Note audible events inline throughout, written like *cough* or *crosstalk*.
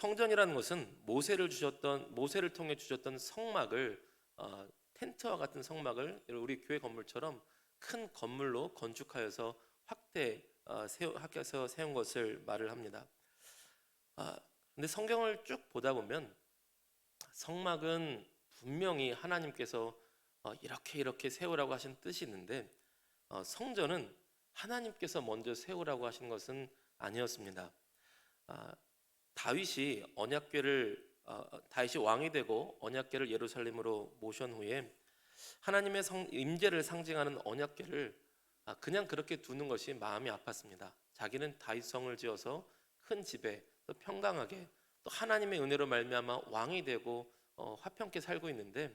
성전이라는 것은 모세를 주셨던 모세를 통해 주셨던 성막을 어, 텐트와 같은 성막을 우리 교회 건물처럼 큰 건물로 건축하여서 확대 어, 세워 학교에서 세운 것을 말을 합니다. 아, 근데 성경을 쭉 보다 보면 성막은 분명히 하나님께서 어, 이렇게 이렇게 세우라고 하신 뜻이 있는데 어, 성전은 하나님께서 먼저 세우라고 하신 것은 아니었습니다. 아, 다윗이 언약궤를 어, 다윗이 왕이 되고 언약궤를 예루살렘으로 모션 후에 하나님의 성, 임재를 상징하는 언약궤를 아, 그냥 그렇게 두는 것이 마음이 아팠습니다. 자기는 다윗성을 지어서 큰 집에 또 평강하게 또 하나님의 은혜로 말미암아 왕이 되고 어, 화평케 살고 있는데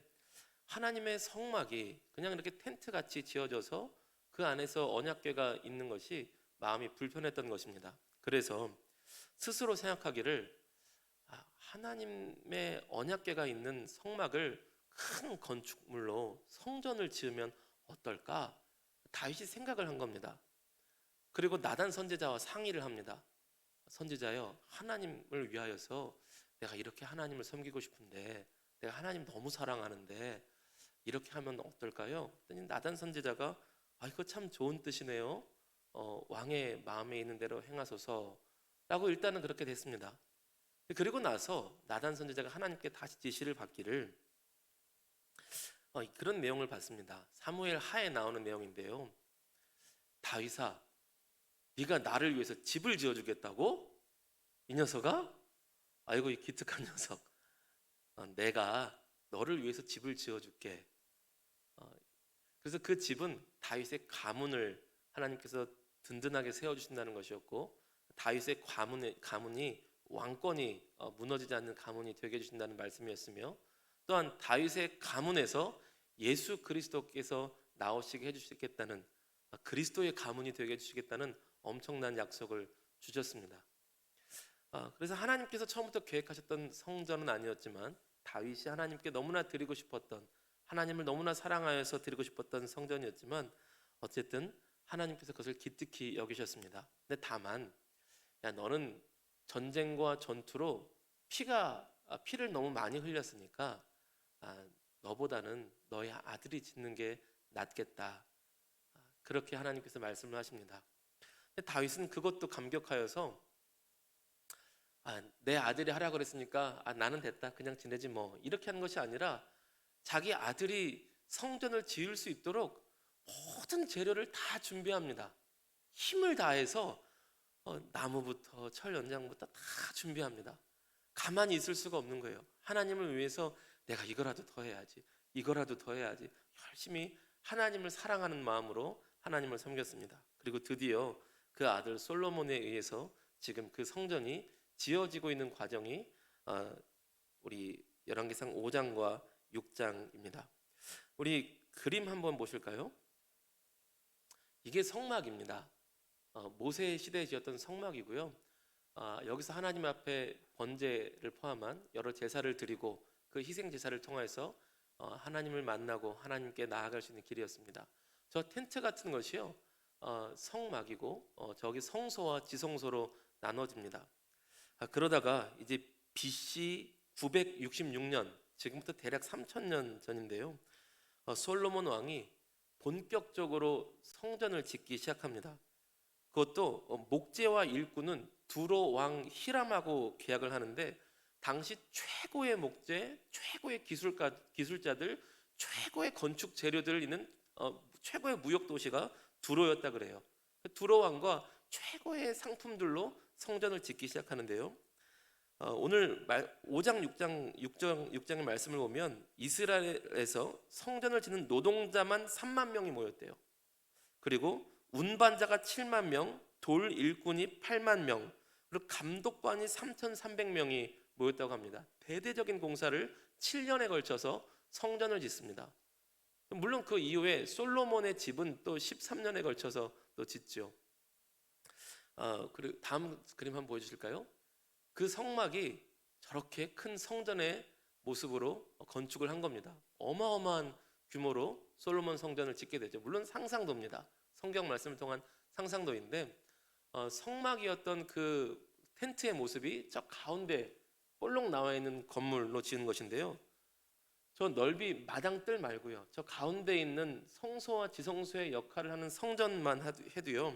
하나님의 성막이 그냥 이렇게 텐트 같이 지어져서 그 안에서 언약궤가 있는 것이 마음이 불편했던 것입니다. 그래서 스스로 생각하기를 아, 하나님의 언약궤가 있는 성막을 큰 건축물로 성전을 지으면 어떨까? 다윗이 생각을 한 겁니다. 그리고 나단 선지자와 상의를 합니다. 선지자여, 하나님을 위하여서 내가 이렇게 하나님을 섬기고 싶은데 내가 하나님 너무 사랑하는데 이렇게 하면 어떨까요? 그랬더니 나단 선지자가 아 이거 참 좋은 뜻이네요. 어, 왕의 마음에 있는 대로 행하소서 라고 일단은 그렇게 됐습니다. 그리고 나서 나단 선지자가 하나님께 다시 지시를 받기를 어, 그런 내용을 봤습니다. 사무엘 하에 나오는 내용인데요. 다윗아, 네가 나를 위해서 집을 지어주겠다고? 이 녀석아? 아이고 이 기특한 *laughs* 녀석. 어, 내가 너를 위해서 집을 지어줄게. 어, 그래서 그 집은 다윗의 가문을 하나님께서 든든하게 세워주신다는 것이었고 다윗의 가문의, 가문이 왕권이 어, 무너지지 않는 가문이 되게 해주신다는 말씀이었으며 또한 다윗의 가문에서 예수 그리스도께서 나오시게 해주시겠다는 아, 그리스도의 가문이 되게 해주시겠다는 엄청난 약속을 주셨습니다. 아, 그래서 하나님께서 처음부터 계획하셨던 성전은 아니었지만 다윗이 하나님께 너무나 드리고 싶었던 하나님을 너무나 사랑하여서 드리고 싶었던 성전이었지만 어쨌든 하나님께서 그것을 기특히 여기셨습니다. 근데 다만 야 너는 전쟁과 전투로 피가 아, 피를 너무 많이 흘렸으니까 아, 너보다는 너의 아들이 짓는 게 낫겠다. 아, 그렇게 하나님께서 말씀을 하십니다. 다윗은 그것도 감격하여서 아, 내 아들이 하라 그랬으니까 아, 나는 됐다 그냥 지내지 뭐 이렇게 하는 것이 아니라 자기 아들이 성전을 지을 수 있도록 모든 재료를 다 준비합니다. 힘을 다해서 어, 나무부터 철 연장부터 다 준비합니다. 가만히 있을 수가 없는 거예요. 하나님을 위해서 내가 이거라도 더 해야지, 이거라도 더 해야지 열심히 하나님을 사랑하는 마음으로 하나님을 섬겼습니다. 그리고 드디어 그 아들 솔로몬에 의해서 지금 그 성전이 지어지고 있는 과정이 어, 우리 열왕기상 5장과 6장입니다. 우리 그림 한번 보실까요? 이게 성막입니다. 어, 모세 시대에 지었던 성막이고요. 아, 여기서 하나님 앞에 번제를 포함한 여러 제사를 드리고 그 희생 제사를 통해서 어, 하나님을 만나고 하나님께 나아갈 수 있는 길이었습니다. 저 텐트 같은 것이요 어, 성막이고 어, 저기 성소와 지성소로 나눠집니다. 아, 그러다가 이제 BC 966년 지금부터 대략 3천년 전인데요. 어, 솔로몬 왕이 본격적으로 성전을 짓기 시작합니다. 그것도 어, 목재와 일꾼은 두로 왕 히람하고 계약을 하는데 당시 최고의 목재, 최고의 기술가, 기술자들, 최고의 건축 재료들을 있는 어, 최고의 무역 도시가 두로였다 그래요. 그 두로 왕과 최고의 상품들로 성전을 짓기 시작하는데요. 어, 오늘 말, 5장 6장 6장 6장의 말씀을 보면 이스라엘에서 성전을 짓는 노동자만 3만 명이 모였대요. 그리고 운반자가 7만 명, 돌 일꾼이 8만 명, 그리고 감독관이 3,300명이 모였다고 합니다. 대대적인 공사를 7년에 걸쳐서 성전을 짓습니다. 물론 그 이후에 솔로몬의 집은 또 13년에 걸쳐서 또 짓죠. 어, 그리고 다음 그림 한번 보여주실까요? 그 성막이 저렇게 큰 성전의 모습으로 건축을 한 겁니다. 어마어마한 규모로 솔로몬 성전을 짓게 되죠. 물론 상상도입니다. 성경 말씀을 통한 상상도인데 어, 성막이었던 그 텐트의 모습이 저 가운데 볼록 나와 있는 건물로 지은 것인데요. 저 넓이 마당뜰 말고요. 저 가운데 있는 성소와 지성소의 역할을 하는 성전만 해도요.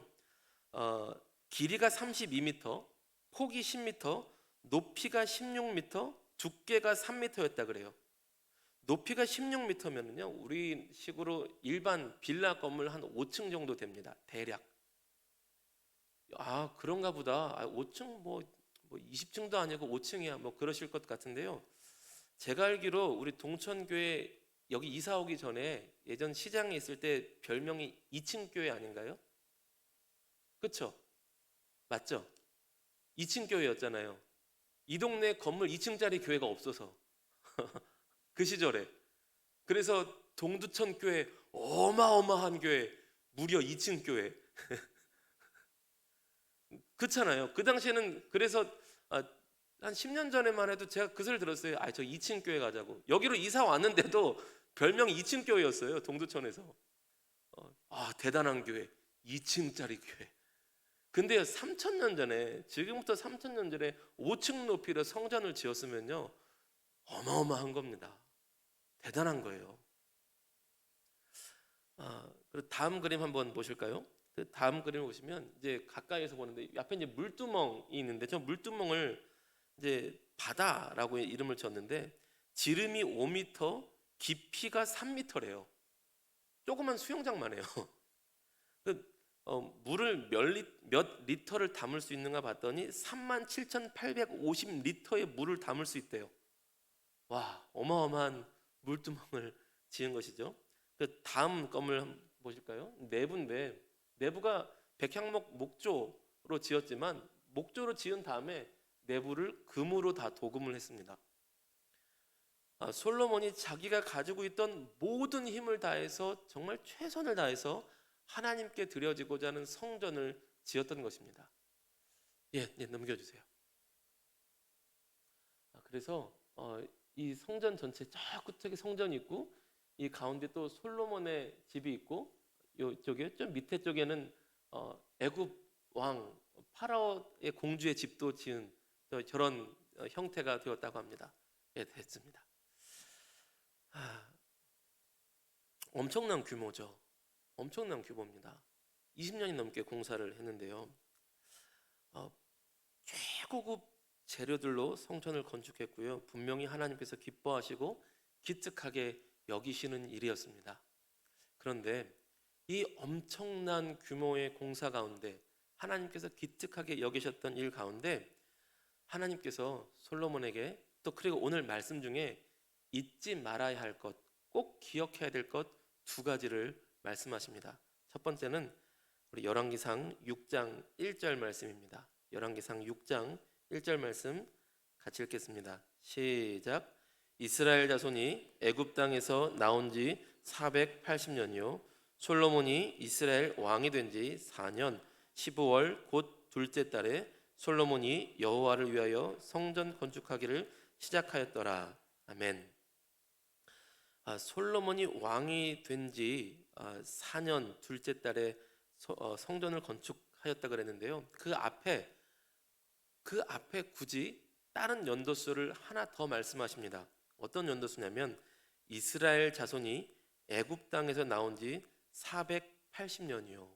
어, 길이가 32m, 폭이 10m, 높이가 16m, 두께가 3m였다 그래요. 높이가 16m면은요. 우리 식으로 일반 빌라 건물 한 5층 정도 됩니다. 대략. 아, 그런가 보다. 아, 5층 뭐, 뭐 20층도 아니고 5층이야. 뭐 그러실 것 같은데요. 제가 알기로 우리 동천교회 여기 이사 오기 전에 예전 시장에 있을 때 별명이 2층 교회 아닌가요? 그렇죠? 맞죠? 2층 교회였잖아요. 이 동네 건물 2층짜리 교회가 없어서 *laughs* 그 시절에 그래서 동두천 교회 어마어마한 교회 무려 2층 교회 *laughs* 그렇잖아요. 그 당시에는 그래서 아, 한 10년 전에만 해도 제가 그 소리를 들었어요. 아, 저 2층 교회 가자고. 여기로 이사 왔는데도 별명이 2층 교회였어요. 동두천에서. 어, 아, 대단한 교회. 2층짜리 교회. 근데요, 3천년 전에 지금부터 3천년 전에 5층 높이로 성전을 지었으면요. 어마어마한 겁니다. 대단한 거예요. 아, 다음 그림 한번 보실까요? 그 다음 그림 보시면 이제 가까이에서 보는데 앞에 이제 물두멍이 있는데 저 물두멍을 이제 바다라고 이름을 졌는데 지름이 5m, 깊이가 3m래요. 조그만 수영장만 해요. *laughs* 그, 어, 물을 몇, 리, 몇 리터를 담을 수 있는가 봤더니 37,850리터의 물을 담을 수 있대요. 와, 어마어마한 물두멍을 지은 것이죠. 그 다음 건물 한번 보실까요? 내부인데 내부가 백향목 목조로 지었지만 목조로 지은 다음에 내부를 금으로 다 도금을 했습니다. 아, 솔로몬이 자기가 가지고 있던 모든 힘을 다해서 정말 최선을 다해서 하나님께 드려지고자 하는 성전을 지었던 것입니다. 예, 예 넘겨주세요. 아, 그래서 어, 이 성전 전체 저 끝에 성전이 있고 이 가운데 또 솔로몬의 집이 있고 요쪽에 좀 밑에 쪽에는 어, 애굽 왕 파라오의 공주의 집도 지은 또 저런 어, 형태가 되었다고 합니다. 예, 됐습니다. 아, 엄청난 규모죠. 엄청난 규모입니다. 20년이 넘게 공사를 했는데요. 어, 최고급 재료들로 성전을 건축했고요. 분명히 하나님께서 기뻐하시고 기특하게 여기시는 일이었습니다. 그런데 이 엄청난 규모의 공사 가운데 하나님께서 기특하게 여기셨던 일 가운데 하나님께서 솔로몬에게 또 그리고 오늘 말씀 중에 잊지 말아야 할 것, 꼭 기억해야 될 것 두 가지를 말씀하십니다. 첫 번째는 우리 열왕기상 6장 1절 말씀입니다. 열왕기상 6장 1절 말씀 같이 읽겠습니다. 시작. 이스라엘 자손이 애굽 땅에서 나온 지 480년이요 솔로몬이 이스라엘 왕이 된 지 4년 15월 곧 둘째 달에 솔로몬이 여호와를 위하여 성전 건축하기를 시작하였더라. 아멘. 아, 솔로몬이 왕이 된지 4년 둘째 달에 서- 어, 성전을 건축하였다 그랬는데요. 그 앞에 그 앞에 굳이 다른 연도수를 하나 더 말씀하십니다. 어떤 연도수냐면 이스라엘 자손이 애굽 땅에서 나온 지 480년이요.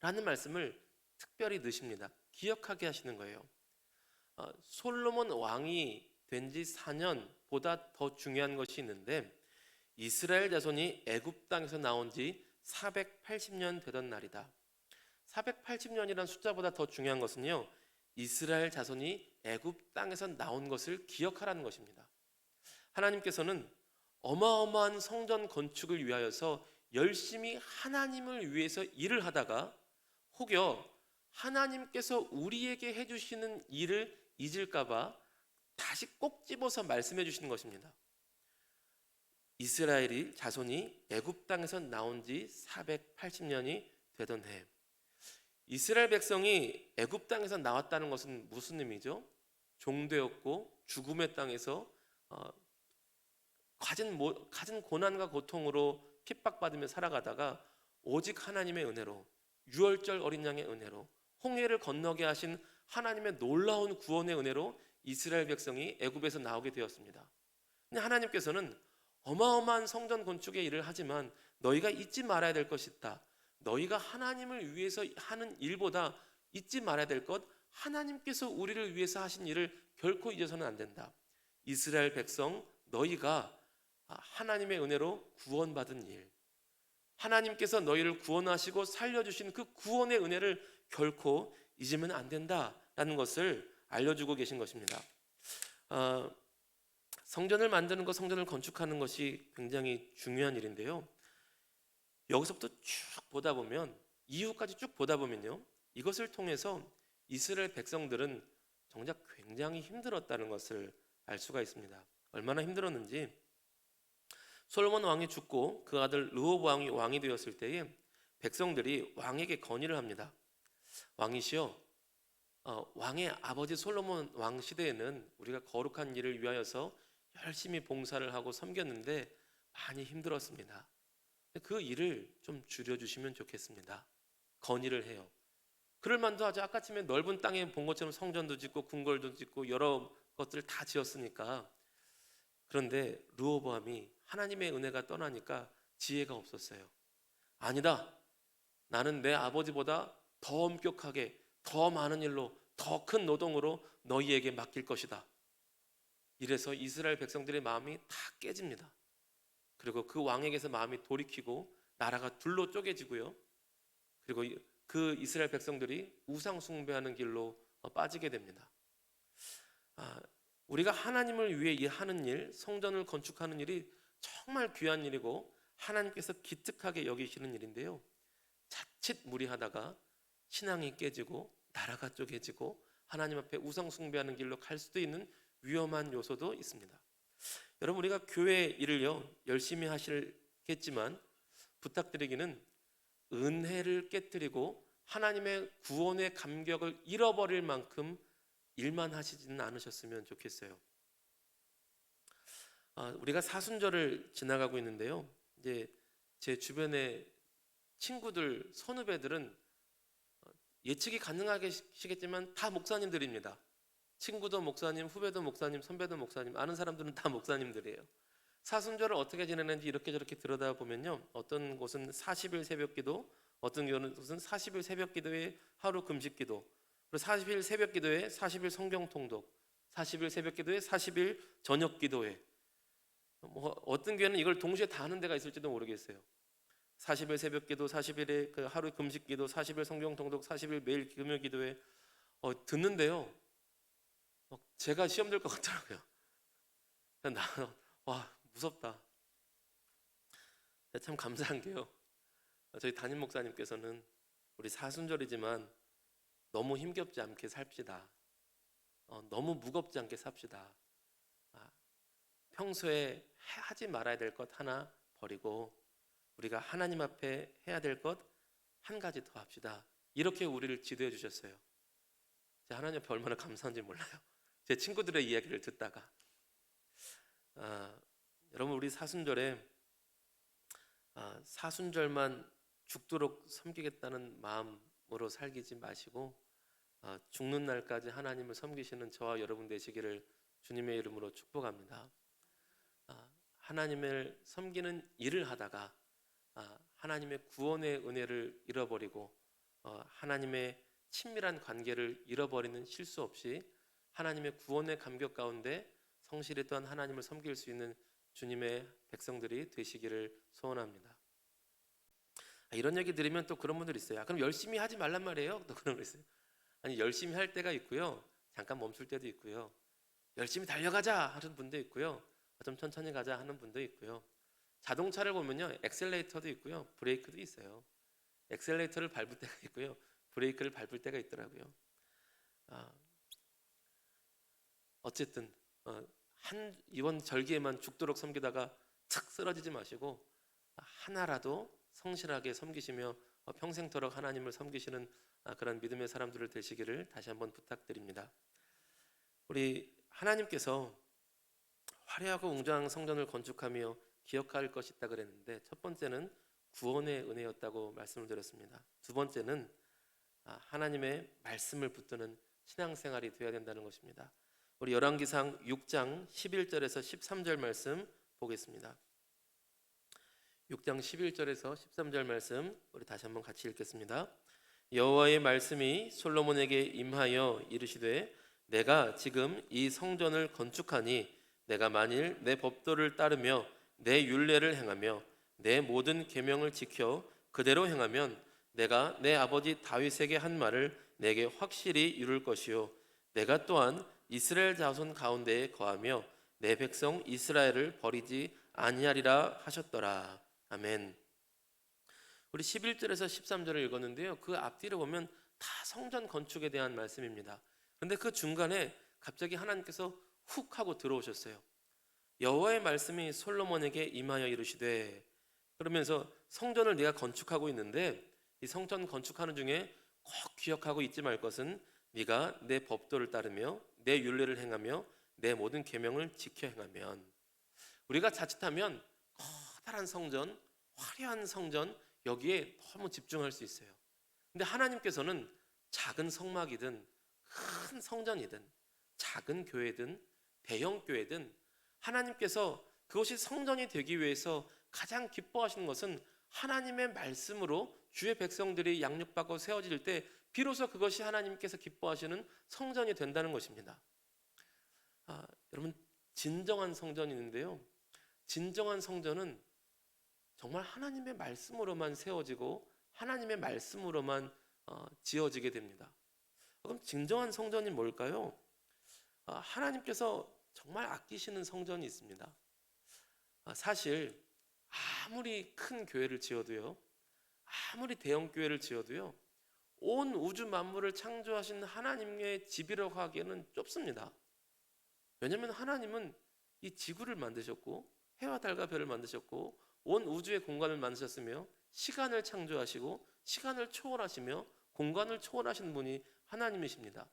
라는 말씀을 특별히 넣으십니다. 기억하게 하시는 거예요. 어, 솔로몬 왕이 된 지 4년보다 더 중요한 것이 있는데 이스라엘 자손이 애굽 땅에서 나온 지 480년 되던 날이다. 480년이라는 숫자보다 더 중요한 것은요. 이스라엘 자손이 애굽 땅에서 나온 것을 기억하라는 것입니다. 하나님께서는 어마어마한 성전 건축을 위하여서 열심히 하나님을 위해서 일을 하다가 혹여 하나님께서 우리에게 해주시는 일을 잊을까봐 다시 꼭 집어서 말씀해 주시는 것입니다. 이스라엘이 자손이 애굽 땅에서 나온 지 480년이 되던 해 이스라엘 백성이 애굽 땅에서 나왔다는 것은 무슨 의미죠? 종되었고 죽음의 땅에서 어, 가진 모, 가진 고난과 고통으로 핍박받으며 살아가다가 오직 하나님의 은혜로 유월절 어린 양의 은혜로 홍해를 건너게 하신 하나님의 놀라운 구원의 은혜로 이스라엘 백성이 애굽에서 나오게 되었습니다. 근데 하나님께서는 어마어마한 성전 건축의 일을 하지만 너희가 잊지 말아야 될 것이 있다. 너희가 하나님을 위해서 하는 일보다 잊지 말아야 될 것 하나님께서 우리를 위해서 하신 일을 결코 잊어서는 안 된다. 이스라엘 백성 너희가 하나님의 은혜로 구원받은 일 하나님께서 너희를 구원하시고 살려주신 그 구원의 은혜를 결코 잊으면 안 된다라는 것을 알려주고 계신 것입니다. 어, 성전을 만드는 것, 성전을 건축하는 것이 굉장히 중요한 일인데요. 여기서부터 쭉 보다 보면 이후까지 쭉 보다 보면요, 이것을 통해서 이스라엘 백성들은 정작 굉장히 힘들었다는 것을 알 수가 있습니다. 얼마나 힘들었는지 솔로몬 왕이 죽고 그 아들 르호보 왕이 왕이 되었을 때에 백성들이 왕에게 건의를 합니다. 왕이시여, 어, 왕의 아버지 솔로몬 왕 시대에는 우리가 거룩한 일을 위하여서 열심히 봉사를 하고 섬겼는데 많이 힘들었습니다. 그 일을 좀 줄여주시면 좋겠습니다. 건의를 해요. 그럴 만도 하죠. 아까쯤에 넓은 땅에 본 것처럼 성전도 짓고 궁궐도 짓고 여러 것들을 다 지었으니까. 그런데 르호보암이 하나님의 은혜가 떠나니까 지혜가 없었어요. 아니다. 나는 내 아버지보다 더 엄격하게 더 많은 일로 더 큰 노동으로 너희에게 맡길 것이다. 이래서 이스라엘 백성들의 마음이 다 깨집니다. 그리고 그 왕에게서 마음이 돌이키고 나라가 둘로 쪼개지고요. 그리고 그 이스라엘 백성들이 우상 숭배하는 길로 빠지게 됩니다. 아, 우리가 하나님을 위해 하는 일, 성전을 건축하는 일이 정말 귀한 일이고 하나님께서 기특하게 여기시는 일인데요. 자칫 무리하다가 신앙이 깨지고 나라가 쪼개지고 하나님 앞에 우상 숭배하는 길로 갈 수도 있는 위험한 요소도 있습니다. 여러분 우리가 교회 일을요 열심히 하시겠지만 부탁드리기는 은혜를 깨뜨리고 하나님의 구원의 감격을 잃어버릴 만큼 일만 하시지는 않으셨으면 좋겠어요. 아, 우리가 사순절을 지나가고 있는데요. 이제 제 주변에 친구들, 선후배들은 어, 예측이 가능하시겠지만 다 목사님들입니다. 친구도 목사님, 후배도 목사님, 선배도 목사님, 아는 사람들은 다 목사님들이에요. 사순절을 어떻게 지내는지 이렇게 저렇게 들여다 보면요. 어떤 곳은 40일 새벽 기도, 어떤 곳은 40일 새벽 기도에 하루 금식 기도, 그리고 40일 새벽 기도에 40일 성경 통독, 40일 새벽 기도에 40일 저녁 기도회. 뭐 어떤 교회는 이걸 동시에 다 하는 데가 있을지도 모르겠어요. 40일 새벽 기도, 40일의 그 하루 금식 기도, 40일 성경 통독, 40일 매일 금요 기도회 어, 듣는데요. 어, 제가 시험 될 것 같더라고요. 나 와 무섭다. 참 감사한 게요. 저희 담임 목사님께서는 우리 사순절이지만 너무 힘겹지 않게 삽시다. 어, 너무 무겁지 않게 삽시다. 아, 평소에 하지 말아야 될 것 하나 버리고 우리가 하나님 앞에 해야 될 것 한 가지 더 합시다. 이렇게 우리를 지도해 주셨어요. 하나님 앞에 얼마나 감사한지 몰라요. 제 친구들의 이야기를 듣다가 아, 여러분 우리 사순절에 아, 사순절만 죽도록 섬기겠다는 마음으로 살기지 마시고 아, 죽는 날까지 하나님을 섬기시는 저와 여러분 되시기를 주님의 이름으로 축복합니다. 아, 하나님을 섬기는 일을 하다가 아, 하나님의 구원의 은혜를 잃어버리고 어, 하나님의 친밀한 관계를 잃어버리는 실수 없이 하나님의 구원의 감격 가운데 또한 하나님을 섬길 수 있는 주님의 백성들이 되시기를 소원합니다. 아, 이런 얘기 들으면 또 그런 분들 있어요. 아, 그럼 열심히 하지 말란 말이에요? 또 그런 분 있어요. 아니 열심히 할 때가 있고요. 잠깐 멈출 때도 있고요. 열심히 달려가자 하는 분도 있고요. 좀 천천히 가자 하는 분도 있고요. 자동차를 보면요. 엑셀레이터도 있고요. 브레이크도 있어요. 엑셀레이터를 밟을 때가 있고요. 브레이크를 밟을 때가 있더라고요. 아, 어쨌든 어, 한 이번 절기에만 죽도록 섬기다가 탁 쓰러지지 마시고 하나라도 성실하게 섬기시며 어, 평생토록 하나님을 섬기시는 아, 그런 믿음의 사람들을 되시기를 다시 한번 부탁드립니다. 우리 하나님께서 화려하고 웅장한 성전을 건축하며 기억할 것이 있다 그랬는데 첫 번째는 구원의 은혜였다고 말씀을 드렸습니다. 두 번째는 아, 하나님의 말씀을 붙드는 신앙생활이 되어야 된다는 것입니다. 우리 열왕기상 6장 11절에서 13절 말씀 보겠습니다. 6장 11절에서 13절 말씀 우리 다시 한번 같이 읽겠습니다. 여호와의 말씀이 솔로몬에게 임하여 이르시되 내가 지금 이 성전을 건축하니 내가 만일 내 법도를 따르며 내 율례를 행하며 내 모든 계명을 지켜 그대로 행하면 내가 내 아버지 다윗에게 한 말을 내게 확실히 이룰 것이요 내가 또한 이스라엘 자손 가운데에 거하며 내 백성 이스라엘을 버리지 아니하리라 하셨더라. 아멘. 우리 11절에서 13절을 읽었는데요. 그 앞뒤를 보면 다 성전 건축에 대한 말씀입니다. 근데 그 중간에 갑자기 하나님께서 훅 하고 들어오셨어요. 여호와의 말씀이 솔로몬에게 임하여 이르시되 그러면서 성전을 네가 건축하고 있는데 이 성전 건축하는 중에 꼭 기억하고 잊지 말 것은 네가 내 법도를 따르며 내 율례를 행하며 내 모든 계명을 지켜 행하면 우리가 자칫하면 커다란 성전, 화려한 성전 여기에 너무 집중할 수 있어요. 근데 하나님께서는 작은 성막이든 큰 성전이든 작은 교회든 대형 교회든 하나님께서 그것이 성전이 되기 위해서 가장 기뻐하시는 것은 하나님의 말씀으로 주의 백성들이 양육받고 세워질 때 비로소 그것이 하나님께서 기뻐하시는 성전이 된다는 것입니다. 아, 여러분 진정한 성전이 있는데요. 진정한 성전은 정말 하나님의 말씀으로만 세워지고 하나님의 말씀으로만 어, 지어지게 됩니다. 그럼 진정한 성전이 뭘까요? 아, 하나님께서 정말 아끼시는 성전이 있습니다. 아, 사실 아무리 큰 교회를 지어도요, 아무리 대형 교회를 지어도요, 온 우주 만물을 창조하신 하나님의 집이라고 하기에는 좁습니다. 왜냐하면 하나님은 이 지구를 만드셨고 해와 달과 별을 만드셨고 온 우주의 공간을 만드셨으며 시간을 창조하시고 시간을 초월하시며 공간을 초월하신 분이 하나님이십니다.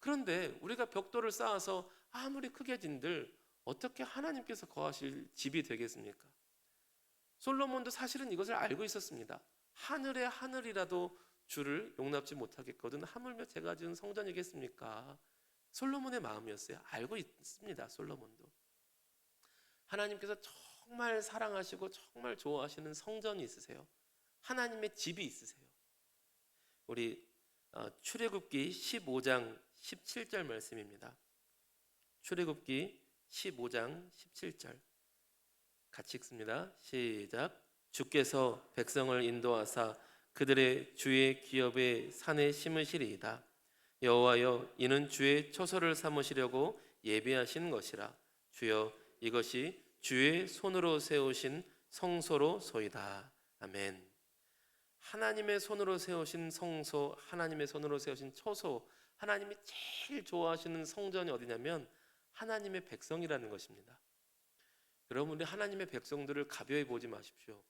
그런데 우리가 벽돌을 쌓아서 아무리 크게 진들 어떻게 하나님께서 거하실 집이 되겠습니까? 솔로몬도 사실은 이것을 알고 있었습니다. 하늘의 하늘이라도 주를 용납지 못하겠거든 하물며 제가 지은 성전이겠습니까? 솔로몬의 마음이었어요. 알고 있습니다. 솔로몬도. 하나님께서 정말 사랑하시고 정말 좋아하시는 성전이 있으세요. 하나님의 집이 있으세요. 우리 어, 출애굽기 15장 17절 말씀입니다. 출애굽기 15장 17절 같이 읽습니다. 시작. 주께서 백성을 인도하사 그들의 주의 기업의 산에 심으시리이다. 여호와여 이는 주의 처소를 삼으시려고 예비하신 것이라. 주여 이것이 주의 손으로 세우신 성소로 소이다. 아멘. 하나님의 손으로 세우신 성소, 하나님의 손으로 세우신 처소, 하나님이 제일 좋아하시는 성전이 어디냐면 하나님의 백성이라는 것입니다. 여러분 우리 하나님의 백성들을 가벼이 보지 마십시오.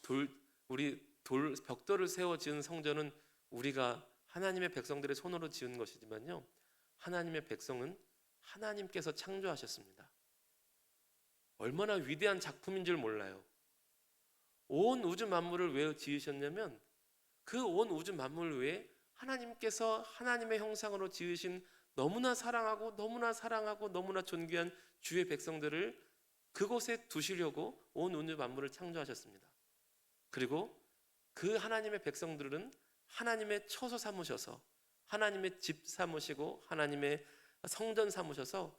돌 우리 돌 벽돌을 세워 지은 성전은 우리가 하나님의 백성들의 손으로 지은 것이지만요. 하나님의 백성은 하나님께서 창조하셨습니다. 얼마나 위대한 작품인 줄 몰라요. 온 우주 만물을 왜 지으셨냐면 그 온 우주 만물 외에 하나님께서 하나님의 형상으로 지으신 너무나 사랑하고 너무나 사랑하고 너무나 존귀한 주의 백성들을 그곳에 두시려고 온 우주 만물을 창조하셨습니다. 그리고 그 하나님의 백성들은 하나님의 처소 삼으셔서 하나님의 집 삼으시고 하나님의 성전 삼으셔서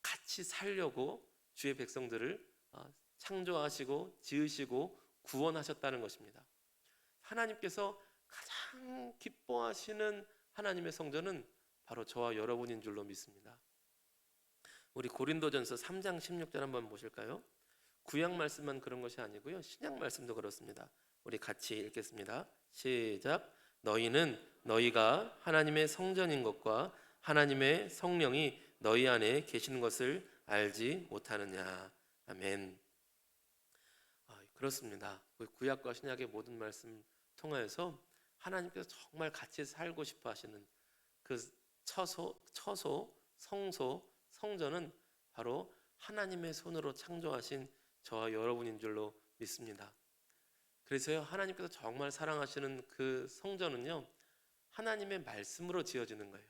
같이 살려고 주의 백성들을 어, 창조하시고 지으시고 구원하셨다는 것입니다. 하나님께서 가장 기뻐하시는 하나님의 성전은 바로 저와 여러분인 줄로 믿습니다. 우리 고린도전서 3장 16절 한번 보실까요? 구약 말씀만 그런 것이 아니고요. 신약 말씀도 그렇습니다. 우리 같이 읽겠습니다. 시작. 너희는 너희가 하나님의 성전인 것과 하나님의 성령이 너희 안에 계시는 것을 알지 못하느냐. 아멘. 아, 그렇습니다. 그 구약과 신약의 모든 말씀 통하여서 하나님께서 정말 같이 살고 싶어 하시는 그 처소, 처소, 성소, 성전은 바로 하나님의 손으로 창조하신 저와 여러분인 줄로 믿습니다. 그래서요, 하나님께서 정말 사랑하시는 그 성전은요, 하나님의 말씀으로 지어지는 거예요.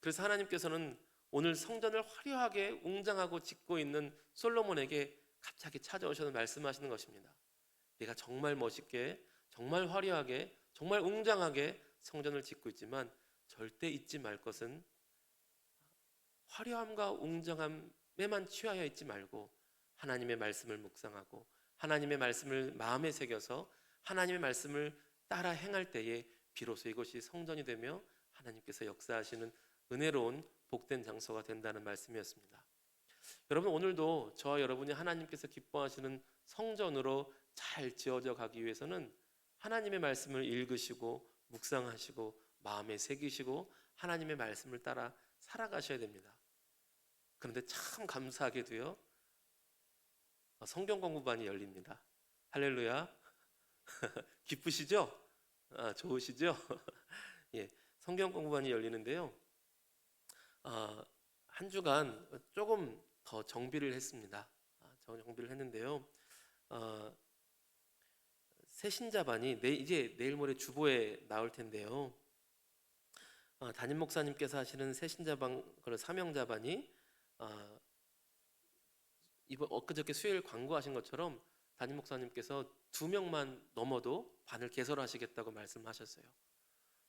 그래서 하나님께서는 오늘 성전을 화려하게 웅장하고 짓고 있는 솔로몬에게 갑자기 찾아오셔서 말씀하시는 것입니다. 네가 정말 멋있게, 정말 화려하게, 정말 웅장하게 성전을 짓고 있지만 절대 잊지 말 것은 화려함과 웅장함에만 취하여 있지 말고 하나님의 말씀을 묵상하고 하나님의 말씀을 마음에 새겨서 하나님의 말씀을 따라 행할 때에 비로소 이것이 성전이 되며 하나님께서 역사하시는 은혜로운 복된 장소가 된다는 말씀이었습니다. 여러분 오늘도 저와 여러분이 하나님께서 기뻐하시는 성전으로 잘 지어져 가기 위해서는 하나님의 말씀을 읽으시고 묵상하시고 마음에 새기시고 하나님의 말씀을 따라 살아가셔야 됩니다. 그런데 참 감사하게도요. 성경 공부반이 열립니다. 할렐루야. *laughs* 기쁘시죠? 아, 좋으시죠? *laughs* 예, 성경 공부반이 열리는데요. 아, 한 주간 조금 더 정비를 했습니다. 아, 저 정비를 했는데요. 아, 새신자반이 내, 이제 내일 모레 주보에 나올 텐데요. 아, 담임 목사님께서 하시는 새신자반 그 사명자반이 아, 이번 엊그저께 수요일 광고하신 것처럼 담임 목사님께서 두 명만 넘어도 반을 개설하시겠다고 말씀하셨어요.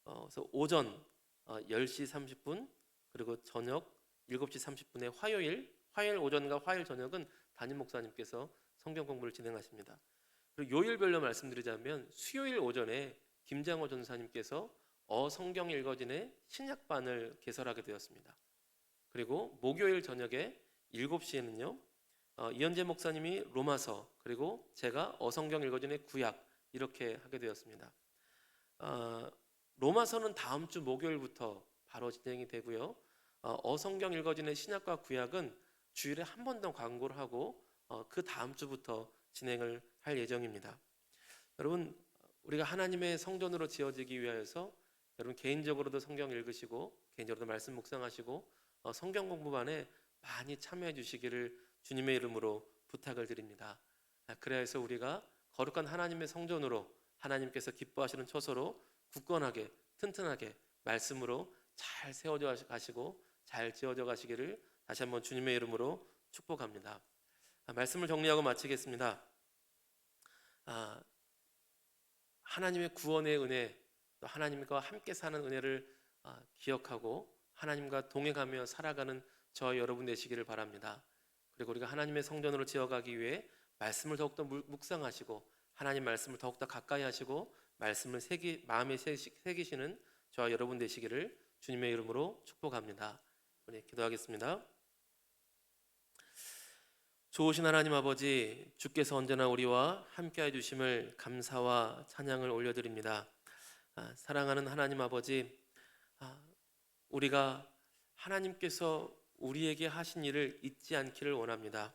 어, 그래서 오전 어, 10시 30분 그리고 저녁 7시 30분에 화요일 화요일 오전과 화요일 저녁은 담임 목사님께서 성경 공부를 진행하십니다. 그리고 요일별로 말씀드리자면 수요일 오전에 김장호 전사님께서 어 성경 읽어진의 신약반을 개설하게 되었습니다. 그리고 목요일 저녁에 7시에는요. 어, 이현재 목사님이 로마서 그리고 제가 어성경 읽어진의 구약 이렇게 하게 되었습니다. 어, 로마서는 다음 주 목요일부터 바로 진행이 되고요. 어, 어성경 읽어진의 신약과 구약은 주일에 한 번 더 광고를 하고 어, 그 다음 주부터 진행을 할 예정입니다. 여러분 우리가 하나님의 성전으로 지어지기 위하여서 여러분 개인적으로도 성경 읽으시고 개인적으로도 말씀 묵상하시고 어, 성경 공부반에 많이 참여해 주시기를 주님의 이름으로 부탁을 드립니다. 아, 그래야 해서 우리가 거룩한 하나님의 성전으로 하나님께서 기뻐하시는 처소로 굳건하게 튼튼하게 말씀으로 잘 세워져 가시고 잘 지어져 가시기를 다시 한번 주님의 이름으로 축복합니다. 아, 말씀을 정리하고 마치겠습니다. 아, 하나님의 구원의 은혜, 또 하나님과 함께 사는 은혜를 아, 기억하고 하나님과 동행하며 살아가는 저 여러분 되시기를 바랍니다. 그리고 우리가 하나님의 성전으로 지어가기 위해 말씀을 더욱더 물- 묵상하시고 하나님 말씀을 더욱더 가까이 하시고 말씀을 새기, 마음에 새기- 새기시는 저와 여러분 되시기를 주님의 이름으로 축복합니다. 우리 기도하겠습니다. 좋으신 하나님 아버지 주께서 언제나 우리와 함께해 주심을 감사와 찬양을 올려드립니다. 아, 사랑하는 하나님 아버지 아, 우리가 하나님께서 우리에게 하신 일을 잊지 않기를 원합니다.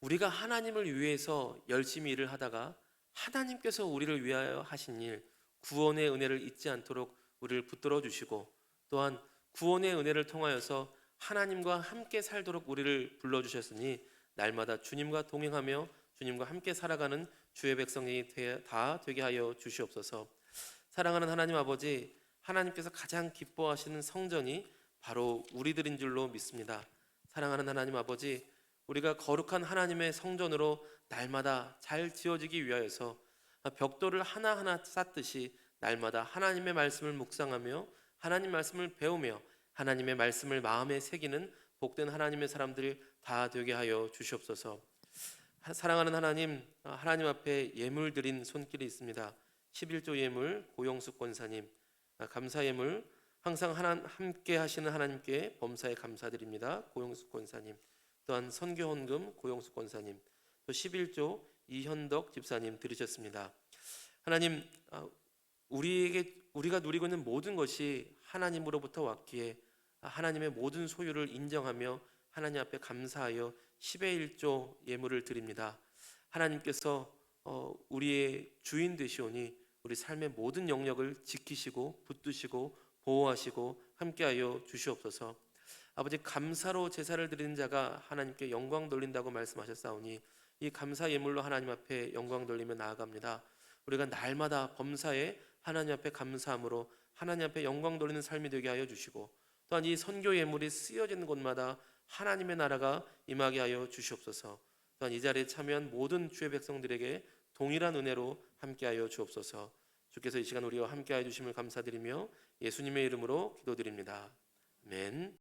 우리가 하나님을 위해서 열심히 일을 하다가 하나님께서 우리를 위하여 하신 일, 구원의 은혜를 잊지 않도록 우리를 붙들어 주시고 또한 구원의 은혜를 통하여서 하나님과 함께 살도록 우리를 불러 주셨으니 날마다 주님과 동행하며 주님과 함께 살아가는 주의 백성이 되- 다 되게 하여 주시옵소서. 사랑하는 하나님 아버지, 하나님께서 가장 기뻐하시는 성전이 바로 우리들인 줄로 믿습니다. 사랑하는 하나님 아버지, 우리가 거룩한 하나님의 성전으로 날마다 잘 지어지기 위하여서 벽돌을 하나하나 쌓듯이 날마다 하나님의 말씀을 묵상하며 하나님 말씀을 배우며 하나님의 말씀을 마음에 새기는 복된 하나님의 사람들이 다 되게 하여 주시옵소서. 하- 사랑하는 하나님, 아, 하나님 앞에 예물 드린 손길이 있습니다. 11조 예물 고영숙 권사님, 아, 감사 예물 항상 하나, 함께 하시는 하나님께 범사에 감사드립니다. 고영숙 권사님, 또한 선교 헌금 고영숙 권사님, 또 11조 이현덕 집사님 들으셨습니다. 하나님, 아, 우리에게 우리가 누리고 있는 모든 것이 하나님으로부터 왔기에 하나님의 모든 소유를 인정하며 하나님 앞에 감사하여 10의 1조 예물을 드립니다. 하나님께서 어, 우리의 주인 되시오니 우리 삶의 모든 영역을 지키시고 붙드시고 보호하시고 함께하여 주시옵소서. 아버지 감사로 제사를 드리는 자가 하나님께 영광 돌린다고 말씀하셨사오니 이 감사 예물로 하나님 앞에 영광 돌리며 나아갑니다. 우리가 날마다 범사에 하나님 앞에 감사함으로 하나님 앞에 영광 돌리는 삶이 되게 하여 주시고 또한 이 선교 예물이 쓰여지는 곳마다 하나님의 나라가 임하게 하여 주시옵소서. 또한 이 자리에 참여한 모든 주의 백성들에게 동일한 은혜로 함께하여 주옵소서. 주께서 이 시간 우리와 함께하여 주심을 감사드리며 예수님의 이름으로 기도드립니다. 아멘.